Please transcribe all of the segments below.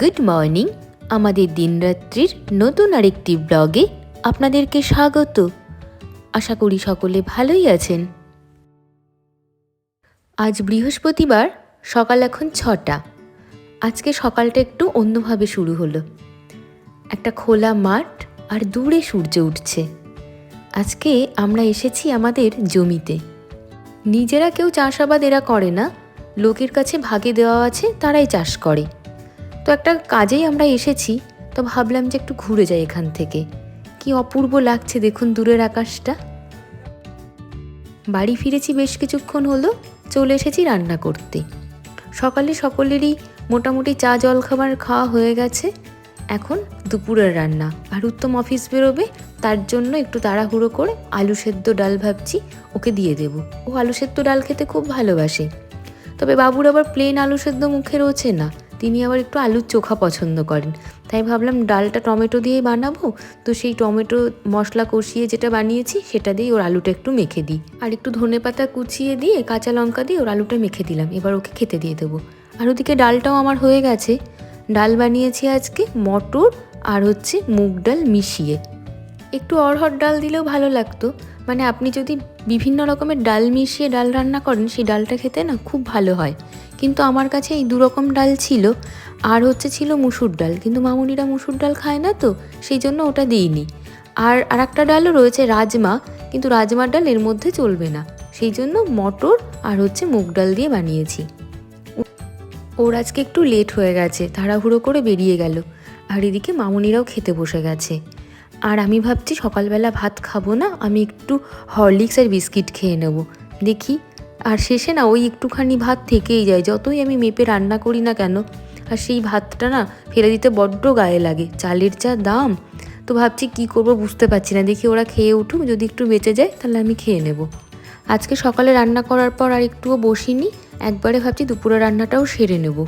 Good morning. আমাদের দিনরাত্রির নতুন আরেকটি ব্লগে আপনাদেরকে স্বাগত। আশা করি সকলে ভালোই আছেন। আজ বৃহস্পতিবার, সকাল এখন ছটা। আজকে সকালটা একটু অন্যভাবে শুরু হলো। একটা খোলা মাঠ আর দূরে সূর্য উঠছে। আজকে আমরা এসেছি আমাদের জমিতে। নিজেরা কেউ চাষাবাদ এরা করে না। লোকের কাছে ভাগে দেওয়া আছে, তারাই চাষ করে। তো একটা কাজেই আমরা এসেছি, তো ভাবলাম যে একটু ঘুরে যাই এখান থেকে। কি অপূর্ব লাগছে দেখুন দূরের আকাশটা। বাড়ি ফিরেছি বেশ কিছুক্ষণ হলো, চলে এসেছি রান্না করতে। সকালে সকলেরই মোটামুটি চা জল খাবার খাওয়া হয়ে গেছে। এখন দুপুরের রান্না, আর উত্তম অফিস বেরোবে, তার জন্য একটু তাড়াহুড়ো করে আলু সেদ্ধ ডাল ভাবছি, ওকে দিয়ে দেবো। ও আলু সেদ্ধ ডাল খেতে খুব ভালোবাসে। তবে বাবুর আবার প্লেন আলু সেদ্ধ মুখে রয়েছে না। তিনি আবার একটু আলুর চোখা পছন্দ করেন। তাই ভাবলাম ডালটা টমেটো দিয়েই বানাবো। তো সেই টমেটো মশলা কষিয়ে যেটা বানিয়েছি, সেটা দিয়ে ওর আলুটা একটু মেখে দিই। আর একটু ধনে পাতা কুচিয়ে দিয়ে কাঁচা লঙ্কা দিয়ে ওর আলুটা মেখে দিলাম। এবার ওকে খেতে দিয়ে দেবো। আর ওদিকে ডালটাও আমার হয়ে গেছে। ডাল বানিয়েছি আজকে মটর আর হচ্ছে মুগ ডাল মিশিয়ে। একটু অড়হর ডাল দিলেও ভালো লাগতো। মানে আপনি যদি বিভিন্ন রকমের ডাল মিশিয়ে ডাল রান্না করেন, সেই ডালটা খেতে না খুব ভালো হয়। কিন্তু আমার কাছে এই দুরকম ডাল ছিল, আর হচ্ছে ছিল মুসুর ডাল। কিন্তু মামুনিরা মুসুর ডাল খায় না তো, সেই জন্য ওটা দিইনি। আর আর একটা ডালও রয়েছে রাজমা, কিন্তু রাজমার ডাল এর মধ্যে চলবে না। সেই জন্য মটর আর হচ্ছে মুগ ডাল দিয়ে বানিয়েছি। ওর আজকে একটু লেট হয়ে গেছে, তাড়াহুড়ো করে বেরিয়ে গেল। আর এদিকে মামুনিরাও খেতে বসে গেছে। আর আমি ভাবছি সকালবেলা ভাত খাব না, আমি একটু হরলিক্স আর বিস্কিট খেয়ে নেব। দেখি। আর শেষে না, ওই একটুখানি ভাত থেকেই যায়, যতই আমি মেপে রান্না করি না কেন, আর সেই ভাতটা না ফেলে দিতে বড্ড গায়ে লাগে, চালের যা দাম। তো ভাবছি কি করব বুঝতে পারছি না, দেখি ওরা খেয়ে উঠুক, যদি একটু বেঁচে যায় তাহলে আমি খেয়ে নেব। আজকে সকালে রান্না করার পর আর একটুও বসিনি, একবারে ভাবছি দুপুরে রান্নাটাও সেরে নেব।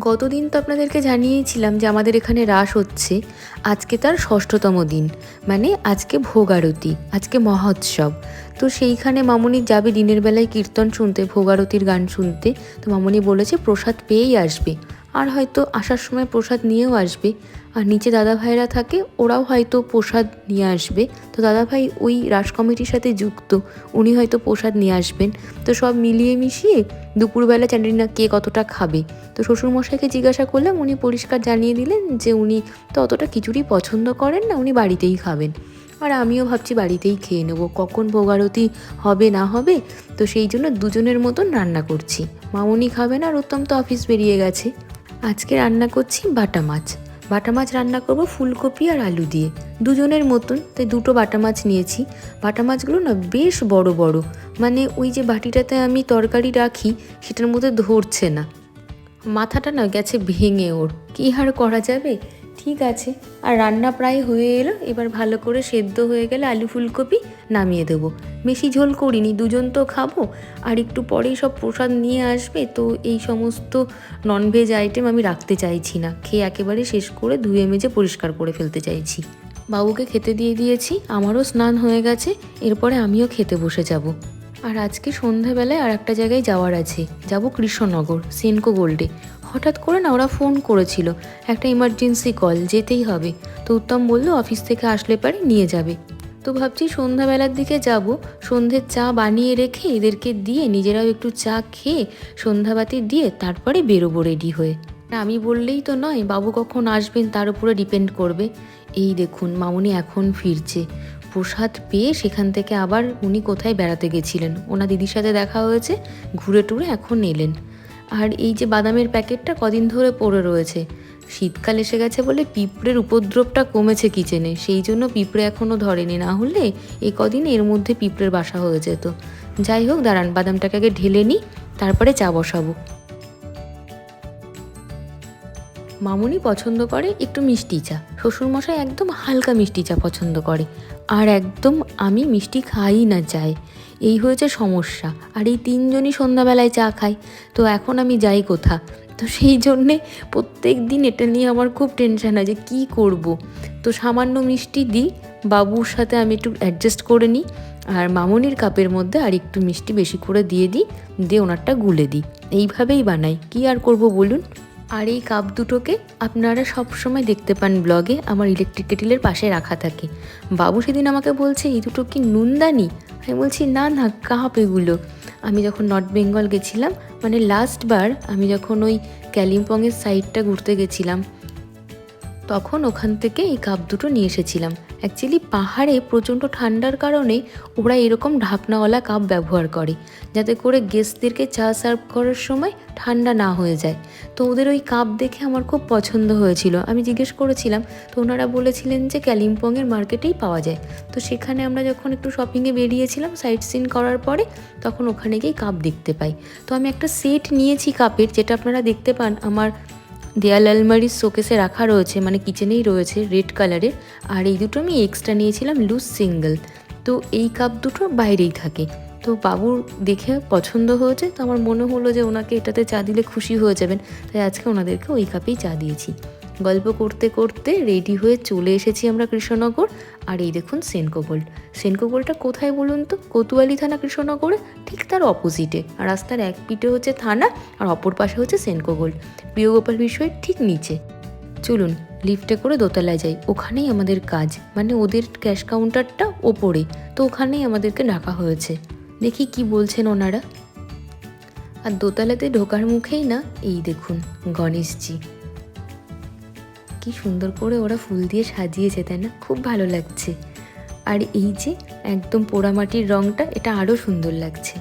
গতদিন তো আপনাদেরকে জানিয়েছিলাম যে আমাদের এখানে রাস হচ্ছে। আজকে তার ষষ্ঠতম দিন। মানে আজকে ভোগ আরতি, আজকে মহোৎসব। তো সেইখানে মামনি যাবে দিনের বেলায় কীর্তন শুনতে, ভোগ আরতির গান শুনতে। তো মামনি বলেছে প্রসাদ পেয়েই আসবে। আর হয়তো আসার সময় প্রসাদ নিয়েও আসবে। আর নিচে দাদা ভাইরা থাকে, ওরাও হয়তো প্রসাদ নিয়ে আসবে। তো দাদা ভাই ওই রাস কমিটির সাথে যুক্ত, উনি হয়তো প্রসাদ নিয়ে আসবেন। তো সব মিলিয়ে মিশিয়ে দুপুরবেলা জানি না কে কতটা খাবে। তো শ্বশুরমশাইকে জিজ্ঞাসা করলাম, উনি পরিষ্কার জানিয়ে দিলেন যে উনি তো অতটা খিচুড়ি পছন্দ করেন না, উনি বাড়িতেই খাবেন। আর আমিও ভাবছি বাড়িতেই খেয়ে নেব, কখন ভোগারতি হবে না হবে, তো সেই জন্য দুজনের মতন রান্না করছি। মামনি খাবে না আর উত্তম তো অফিস বেরিয়ে গেছে। আজকে রান্না করছি বাটা মাছ। বাটা মাছ রান্না করব ফুলকপি আর আলু দিয়ে। দুজনের মতন, তাই দুটো বাটা মাছ নিয়েছি। বাটা মাছগুলো না বেশ বড় বড় মানে ওই যে বাটিটাতে আমি তরকারি রাখি, সেটার মধ্যে ধরছে না। মাথাটা না গেছে ভেঙে ওর। কী আর করা যাবে? ঠিক আছে। আর রান্না প্রায় হয়ে এলো, এবার ভালো করে সেদ্ধ হয়ে গেলে আলু ফুলকপি নামিয়ে দেবো। বেশি ঝোল করিনি, দুজন তো খাব। আর একটু পরেই সব প্রসাদ নিয়ে আসবে, তো এই সমস্ত ননভেজ আইটেম আমি রাখতে চাইছি না। খেয়ে একেবারে শেষ করে ধুয়ে মেজে পরিষ্কার করে ফেলতে চাইছি। বাবুকে খেতে দিয়ে দিয়েছি, আমারও স্নান হয়ে গেছে, এরপরে আমিও খেতে বসে যাব। আর আজকে সন্ধ্যাবেলায় আর একটা জায়গায় যাওয়ার আছে। যাব কৃষ্ণনগর, সেনকো গোল্ডে। হঠাৎ করে না ওরা ফোন করেছিল, একটা ইমার্জেন্সি কল যেতেই হবে। তো উত্তম বলল, অফিস থেকে আসলে পারে, নিয়ে যাবে। তো ভাবছি সন্ধ্যাবেলার দিকে যাব সন্ধ্যের চা বানিয়ে রেখে এদেরকে দিয়ে নিজেরাও একটু চা খেয়ে সন্ধ্যাবাতি দিয়ে তারপরে বেরোবো রেডি হয়ে। আমি বললেই তো নয়, বাবু কখন আসবেন তার উপরে ডিপেন্ড করবে। এই দেখুন, মামুনি এখন ফিরছে। প্রসাদ পেয়ে সেখান থেকে আবার উনি কোথায় বেড়াতে গেছিলেন? ওনা দিদির সাথে দেখা হয়েছে, ঘুরে টুরে এখন এলেন। আর এই যে বাদামের প্যাকেটটা কদিন ধরে পড়ে রয়েছে, শীতকাল এসে গেছে বলে পিঁপড়ের উপদ্রবটা কমেছে কিচেনে, সেই জন্য পিঁপড়ে এখনও ধরেনি। না হলে এই কদিন এর মধ্যে পিঁপড়ের বাসা হয়ে যেত। যাই হোক, দাঁড়ান, বাদামটাকে আগে ঢেলে নিই, তারপরে চা বসাবো। মামুনি পছন্দ করে একটু মিষ্টি চা। শ্বশুরমশাই একদম হালকা মিষ্টি চা পছন্দ করে। আর একদম আমি মিষ্টি খাই না চাই এই হয়েছে সমস্যা। আর এই তিনজনই সন্ধ্যাবেলায় চা খাই। তো এখন আমি যাই কোথা? তো সেই জন্যে প্রত্যেক দিন এটা নিয়ে আমার খুব টেনশন হয় যে কী করব। তো সামান্য মিষ্টি দিই, বাবুর সাথে আমি একটু অ্যাডজাস্ট করে নিই, আর মামনির কাপের মধ্যে আর একটু মিষ্টি বেশি করে দিয়ে দিই, দিয়ে ওনারটা গুলে দিই। এইভাবেই বানাই। কি আর করব বলুন? আর এই কাপ দুটোকে আপনারা সব সময় দেখতে পান ব্লগে, আমার ইলেকট্রিক কেটিলের পাশে রাখা থাকে। বাবু সেদিন আমাকে বলছে, এই দুটো কি নুনদানি? আমি বলছি, না না, কাপ এগুলো। আমি যখন নর্থ বেঙ্গল গেছিলাম মানে লাস্টবার আমি যখন ওই কালিম্পংয়ের সাইডটা ঘুরতে গেছিলাম তখন ওখান থেকে এই কাপ দুটো নিয়ে এসেছিলাম। অ্যাকচুয়ালি পাহাড়ে প্রচণ্ড ঠান্ডার কারণে ওরা এরকম ঢাকনাওয়ালা কাপ ব্যবহার করে, যাতে করে গেস্টদেরকে চা সার্ভ করার সময় ঠান্ডা না হয়ে যায়। তো ওদের ওই কাপ দেখে আমার খুব পছন্দ হয়েছিল। আমি জিজ্ঞেস করেছিলাম, তো ওনারা বলেছিলেন যে ক্যালিম্পংয়ের মার্কেটেই পাওয়া যায়। তো সেখানে আমরা যখন একটু শপিংয়ে বেরিয়েছিলাম সাইট সিন করার পরে তখন ওখানে গিয়ে কাপ দেখতে পাই। তো আমি একটা সেট নিয়েছি কাপের, যেটা আপনারা দেখতে পান, আমার দেয়াল আলমারির শোকেসে রাখা রয়েছে মানে কিচেনেই রয়েছে রেড কালারের আর এই দুটো আমি এক্সট্রা নিয়েছিলাম লুজ সিঙ্গেল তো এই কাপ দুটো বাইরেই থাকে। তো বাবুর দেখে পছন্দ হয়েছে, তো আমার মনে হলো যে ওনাকে এটাতে চা দিলে খুশি হয়ে যাবেন। তাই আজকে ওনাদেরকে ওই কাপেই চা দিয়েছি। গল্প করতে করতে রেডি হয়ে চলে এসেছি আমরা কৃষ্ণনগর। আর এই দেখুন সেনকো গোল্ড কোথায় বলুন তো? কোতোয়ালি থানা কৃষ্ণনগরে, ঠিক তার অপোজিটে আর রাস্তার এক পিঠে হচ্ছে থানা, আর অপর পাশে হচ্ছে সেনকো প্রিয়গোপাল বিষয়ের ঠিক নিচে। চলুন লিফটে করে দোতলায় যাই। ওখানেই আমাদের কাজ। মানে ওদের ক্যাশ কাউন্টারটা ওপরে। তো ওখানেই আমাদেরকে ডাকা হয়েছে। দেখি কি বলছেন ওনারা। আর দোতলাতে ঢোকার মুখেই না, এই দেখুন গণেশজি। কি সুন্দর করে ওরা ফুল দিয়ে সাজিয়েছে, তাই না? খুব ভালো লাগছে। আর এই যে একদম পোড়ামাটির রঙটা এটা আরও সুন্দর লাগছে।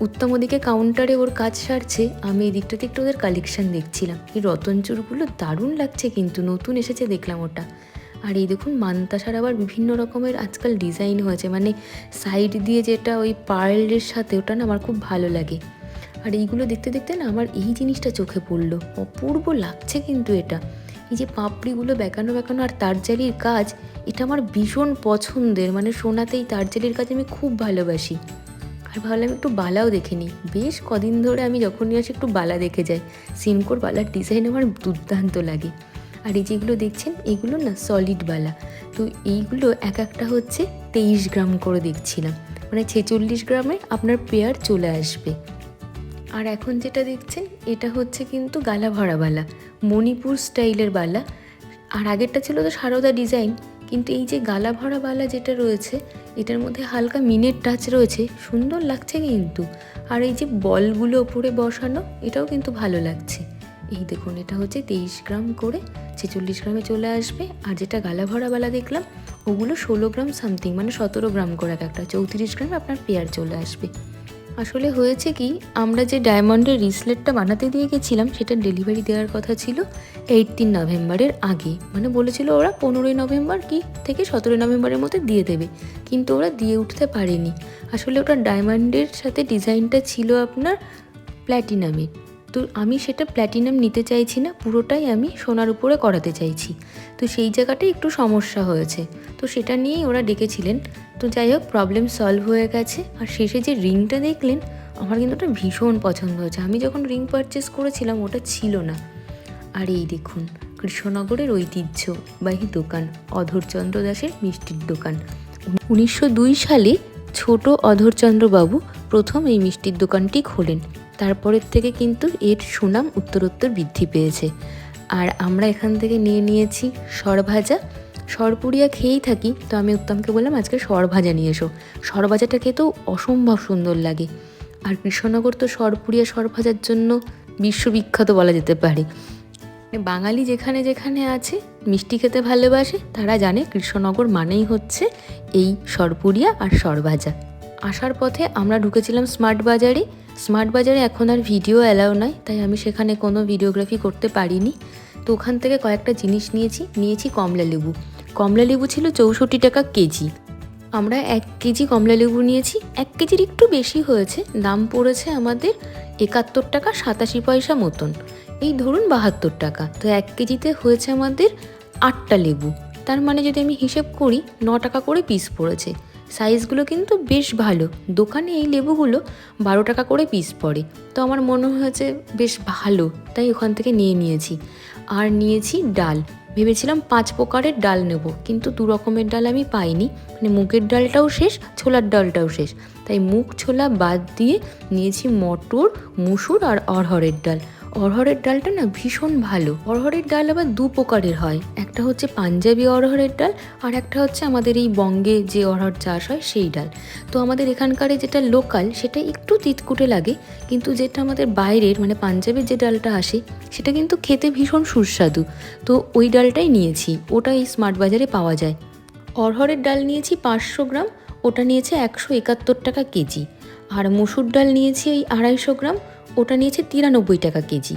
উত্তম ওদিকে কাউন্টারে ওর কাজ সারছে, আমি এই একটু ওদের কালেকশন দেখছিলাম। এই রতন চুরগুলো দারুণ লাগছে কিন্তু, নতুন এসেছে দেখলাম ওটা। আর এই দেখুন, মান্তাসার আবার বিভিন্ন রকমের আজকাল ডিজাইন হয়েছে মানে সাইড দিয়ে যেটা ওই পার্লের সাথে, ওটা না আমার খুব ভালো লাগে। আর এইগুলো দেখতে দেখতে না আমার এই জিনিসটা চোখে পড়ল। অপূর্ব লাগছে কিন্তু এটা। এই যে পাপড়িগুলো বেঁকানো বেঁকানো আর তারজালির কাজ, এটা আমার ভীষণ পছন্দের। মানে সোনাতেই তারজালির কাজ আমি খুব ভালোবাসি। আর ভাবলাম একটু বালাও দেখে নিই। বেশ কদিন ধরে আমি যখনই আসি একটু বালা দেখে যাই। সিনকোর বালার ডিজাইন আমার দুর্দান্ত লাগে। আর এই যেগুলো দেখছেন, এগুলো না সলিড বালা। তো এইগুলো এক একটা হচ্ছে তেইশ গ্রাম করে দেখছিলাম। মানে ছেচল্লিশ গ্রামে আপনার পেয়ার চলে আসবে। আর এখন যেটা দেখছেন, এটা হচ্ছে কিন্তু গালা ভরা বালা, মণিপুর স্টাইলের বালা। আর আগেরটা ছিল তো সারদা ডিজাইন, কিন্তু এই যে গালা ভরা বালা যেটা রয়েছে, এটার মধ্যে হালকা মিনের টাচ রয়েছে, সুন্দর লাগছে কিন্তু। আর এই যে বলগুলো ওপরে বসানো, এটাও কিন্তু ভালো লাগছে। এই দেখুন, এটা হচ্ছে তেইশ গ্রাম করে ছেচল্লিশ গ্রামে চলে আসবে। আর যেটা গালা ভরা বালা দেখলাম, ওগুলো ষোলো গ্রাম সামথিং মানে সতেরো গ্রাম করে এক একটা, চৌত্রিশ গ্রামে আপনার পেয়ার চলে আসবে। আসলে হয়েছে কি, আমরা যে ডায়মন্ডের রিসলেটটা বানাতে দিয়ে গেছিলাম, সেটা ডেলিভারি দেওয়ার কথা ছিল এইটিন নভেম্বরের আগে। মানে বলেছিল ওরা পনেরোই নভেম্বর কি থেকে সতেরোই নভেম্বরের মধ্যে দিয়ে দেবে, কিন্তু ওরা দিয়ে উঠতে পারেনি। আসলে ওটা ডায়মন্ডের সাথে ডিজাইনটা ছিল আপনার প্ল্যাটিনামের তো আমি সেটা প্ল্যাটিনাম নিতে চাইছি না, পুরোটাই আমি সোনার উপরে করাতে চাইছি। তো সেই জায়গাটাই একটু সমস্যা হয়েছে। তো সেটা নিয়েই ওরা ডেকেছিলেন। তো যাই হোক প্রবলেম সলভ হয়ে গেছে। আর শেষে যে রিংটা দেখলেন, আমার কিন্তু ওটা ভীষণ পছন্দ হয়েছে। আমি যখন রিং পারচেস করেছিলাম, ওটা ছিল না। আর এই দেখুন, কৃষ্ণনগরের ঐতিহ্যবাহী দোকান, অধরচন্দ্র দাসের মিষ্টির দোকান। উনিশশো দুই সালে ছোট অধরচন্দ্রবাবু প্রথম এই মিষ্টির দোকানটি খোলেন। তারপরের থেকে কিন্তু এর সুনাম উত্তরোত্তর বৃদ্ধি পেয়েছে। আর আমরা এখান থেকে নিয়ে নিয়েছি সরভাজা। সরপুরিয়া খেয়েই থাকি, তো আমি উত্তমকে বললাম, আজকে সরভাজা নিয়ে এসো। সরভাজাটা খেতেও অসম্ভব সুন্দর লাগে। আর কৃষ্ণনগর তো সরপুরিয়া সরভাজার জন্য বিশ্ববিখ্যাত বলা যেতে পারে। বাঙালি যেখানে যেখানে আছে, মিষ্টি খেতে ভালোবাসে, তারা জানে কৃষ্ণনগর মানেই হচ্ছে এই সরপুরিয়া আর সরভাজা। আসার পথে আমরা ঢুকেছিলাম স্মার্ট বাজারে। স্মার্ট বাজারে এখন আর ভিডিও অ্যালাউ নয় তাই আমি সেখানে কোনো ভিডিওগ্রাফি করতে পারিনি। তো ওখান থেকে কয়েকটা জিনিস নিয়েছি নিয়েছি কমলা লেবু। কমলা লেবু ছিল চৌষট্টি টাকা কেজি। আমরা এক কেজি কমলা লেবু নিয়েছি, এক কেজির একটু বেশি হয়েছে, দাম পড়েছে আমাদের একাত্তর টাকা সাতাশি পয়সা মতন। এই ধরুন বাহাত্তর টাকা, তো এক কেজিতে হয়েছে আমাদের আটটা লেবু। তার মানে যদি আমি হিসেব করি, ন টাকা করে পিস পড়েছে। সাইজগুলো কিন্তু বেশ ভালো। দোকানে এই লেবুগুলো বারো টাকা করে পিস পড়ে। তো আমার মনে হয়েছে বেশ ভালো, তাই ওখান থেকে নিয়ে নিয়েছি। আর নিয়েছি ডাল। ভেবেছিলাম পাঁচ প্রকারের ডাল নেব, কিন্তু দু রকমের ডাল আমি পাইনি। মানে মুগের ডালটাও শেষ, ছোলার ডালটাও শেষ। তাই মুগ, ছোলা বাদ দিয়ে নিয়েছি মটর, মুসুর আর অরহরের ডাল। অরহরের ডালটা না ভীষণ ভালো। অরহরের ডাল আবার দু প্রকারের হয়। একটা হচ্ছে পাঞ্জাবি অরহরের ডাল আর একটা হচ্ছে আমাদের এই বঙ্গে যে অরহর চাষ হয় সেই ডাল। তো আমাদের এখানকারে যেটা লোকাল, সেটা একটু তিতকুটে লাগে, কিন্তু যেটা আমাদের বাইরের মানে পাঞ্জাবের যে ডালটা আসে, সেটা কিন্তু খেতে ভীষণ সুস্বাদু। তো ওই ডালটাই নিয়েছি, ওটা এই স্মার্ট বাজারে পাওয়া যায়। অরহরের ডাল নিয়েছি পাঁচশো গ্রাম, ওটা নিয়েছে একশো একাত্তর টাকা কেজি। আর মসুর ডাল নিয়েছি ওই আড়াইশো গ্রাম ওটা নিয়েছে তিরানব্বই টাকা কেজি।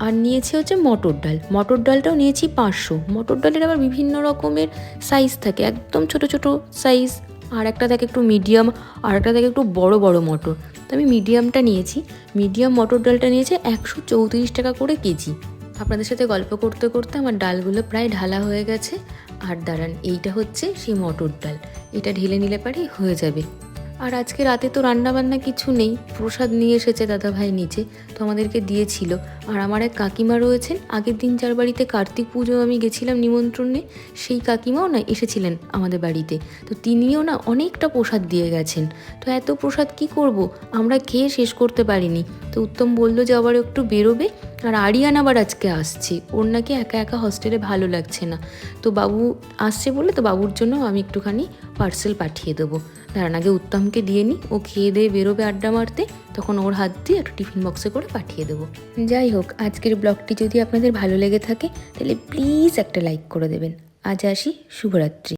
আর নিয়েছে হচ্ছে মটর ডাল। মটর ডালটাও নিয়েছি পাঁচশো। মটর ডালের আবার বিভিন্ন রকমের সাইজ থাকে। একদম ছোট ছোট সাইজ আর একটা থাকে একটু মিডিয়াম আর একটা থাকে একটু বড় বড় মটর। তো আমি মিডিয়ামটা নিয়েছি। মিডিয়াম মটর ডালটা নিয়েছে একশো চৌত্রিশ টাকা করে কেজি। আপনাদের সাথে গল্প করতে করতে আমার ডালগুলো প্রায় ঢালা হয়ে গেছে। আর দাঁড়ান, এইটা হচ্ছে সেই মটর ডাল। এটা ঢেলে নিলে পারেই হয়ে যাবে। আর আজকে রাতে তো রান্না বান্না কিছু নেই। প্রসাদ নিয়ে এসেছে দাদা ভাই নিচে তো আমাদেরকে দিয়েছিল। আর আমার এক কাকিমা রয়েছেন, আগের দিন যার বাড়িতে কার্তিক পুজো আমি গেছিলাম নিমন্ত্রণে, সেই কাকিমাও না এসেছিলেন আমাদের বাড়িতে। তো তিনিও না অনেকটা প্রসাদ দিয়ে গেছেন। তো এত প্রসাদ কি করব? আমরা খেয়ে শেষ করতে পারিনি। তো উত্তম বলল যে আবার একটু বেরোবে আর আরিয়ান আবার আজকে আসছে। ওর নাকি একা একা হস্টেলে ভালো লাগছে না। তো বাবু আসছে বলে তো বাবুর জন্য আমি একটুখানি পার্সেল পাঠিয়ে দেবো। দাঁড়ান, আগে উত্তমকে দিয়ে নিই ও খেয়ে দিয়ে বেরোবে আড্ডা মারতে। তখন ওর হাত দিয়ে একটা টিফিন বক্সে করে পাঠিয়ে দেবো। যাই হোক, আজকের ব্লগটি যদি আপনাদের ভালো লেগে থাকে, তাহলে প্লিজ একটা লাইক করে দেবেন। আজ আসি, শুভরাত্রি।